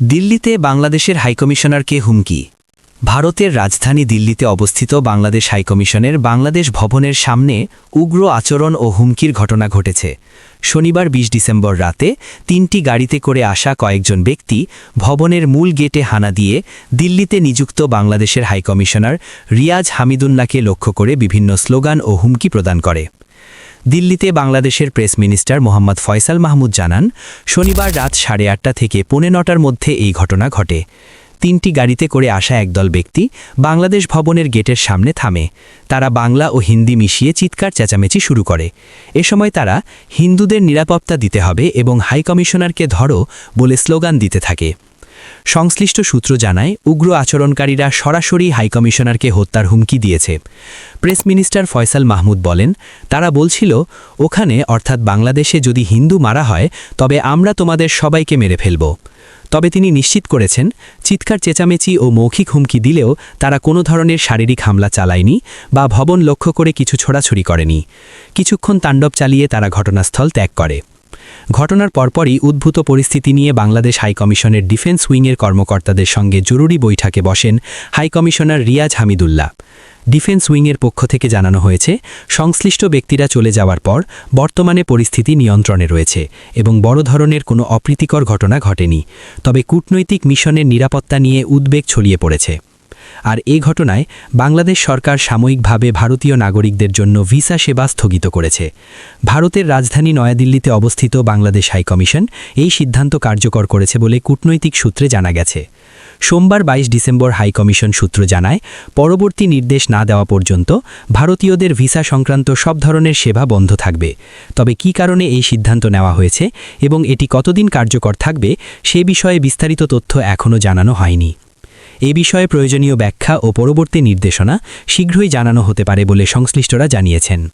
দিল্লিতে বাংলাদেশের হাইকমিশনারকে হুমকি। ভারতের রাজধানী দিল্লিতে অবস্থিত বাংলাদেশ হাইকমিশনের বাংলাদেশ ভবনের সামনে উগ্র আচরণ ও হুমকির ঘটনা ঘটেছে। শনিবার ২০ ডিসেম্বর রাতে তিনটি গাড়িতে করে আসা কয়েকজন ব্যক্তি ভবনের মূল গেটে হানা দিয়ে দিল্লিতে নিযুক্ত বাংলাদেশের হাইকমিশনার রিয়াজ হামিদুল্লাকে লক্ষ্য করে বিভিন্ন স্লোগান ও হুমকি প্রদান করে। দিল্লিতে বাংলাদেশের প্রেস মিনিস্টার মোহাম্মদ ফয়সাল মাহমুদ জানান, শনিবার রাত সাড়ে আটটা থেকে পৌনে নটার মধ্যে এই ঘটনা ঘটে। তিনটি গাড়িতে করে আসা একদল ব্যক্তি বাংলাদেশ ভবনের গেটের সামনে থামে। তারা বাংলা ও হিন্দি মিশিয়ে চিৎকার চেঁচামেচি শুরু করে। এ সময় তারা, হিন্দুদের নিরাপত্তা দিতে হবে এবং হাইকমিশনারকে ধরো বলে স্লোগান দিতে থাকে। সংশ্লিষ্ট সূত্র জানায়, উগ্র আচরণকারীরা সরাসরি হাইকমিশনারকে হত্যার হুমকি দিয়েছে। প্রেস মিনিস্টার ফয়সাল মাহমুদ বলেন, তারা বলছিল, ওখানে, অর্থাৎ বাংলাদেশে যদি হিন্দু মারা হয়, তবে আমরা তোমাদের সবাইকে মেরে ফেলব। তবে তিনি নিশ্চিত করেছেন, চিৎকার, চেঁচামেচি ও মৌখিক হুমকি দিলেও তারা কোনো ধরনের শারীরিক হামলা চালায়নি বা ভবন লক্ষ্য করে কিছু ছোড়াছুড়ি করেনি। কিছুক্ষণ তাণ্ডব চালিয়ে তারা ঘটনাস্থল ত্যাগ করে। ঘটনার পরপরই উদ্ভূত পরিস্থিতি নিয়ে বাংলাদেশ হাইকমিশনের ডিফেন্স উইংয়ের কর্মকর্তাদের সঙ্গে জরুরি বৈঠকে বসেন high commissioner Riaz Hamidullah. Defence উইংয়ের পক্ষ থেকে জানানো হয়েছে, সংশ্লিষ্ট ব্যক্তিরা চলে যাওয়ার পর বর্তমানে পরিস্থিতি নিয়ন্ত্রণে রয়েছে এবং বড় ধরনের কোনো অপ্রীতিকর ঘটনা ঘটেনি। তবে কূটনৈতিক মিশনের নিরাপত্তা নিয়ে উদ্বেগ ছড়িয়ে পড়েছে। আর এ ঘটনায় বাংলাদেশ সরকার সাময়িকভাবে ভারতীয় নাগরিকদের জন্য ভিসা সেবা স্থগিত করেছে। ভারতের রাজধানী নয়াদিল্লিতে অবস্থিত বাংলাদেশ হাইকমিশন এই সিদ্ধান্ত কার্যকর করেছে বলে কূটনৈতিক সূত্রে জানা গেছে। সোমবার ২২ ডিসেম্বর হাইকমিশন সূত্র জানায়, পরবর্তী নির্দেশ না দেওয়া পর্যন্ত ভারতীয়দের ভিসা সংক্রান্ত সব ধরনের সেবা বন্ধ থাকবে। তবে কী কারণে এই সিদ্ধান্ত নেওয়া হয়েছে এবং এটি কতদিন কার্যকর থাকবে, সে বিষয়ে বিস্তারিত তথ্য এখনও জানানো হয়নি। এ বিষয়ে প্রয়োজনীয় ব্যাখ্যা ও পরবর্তী নির্দেশনা শীঘ্রই জানানো হতে পারে বলে সংশ্লিষ্টরা জানিয়েছেন।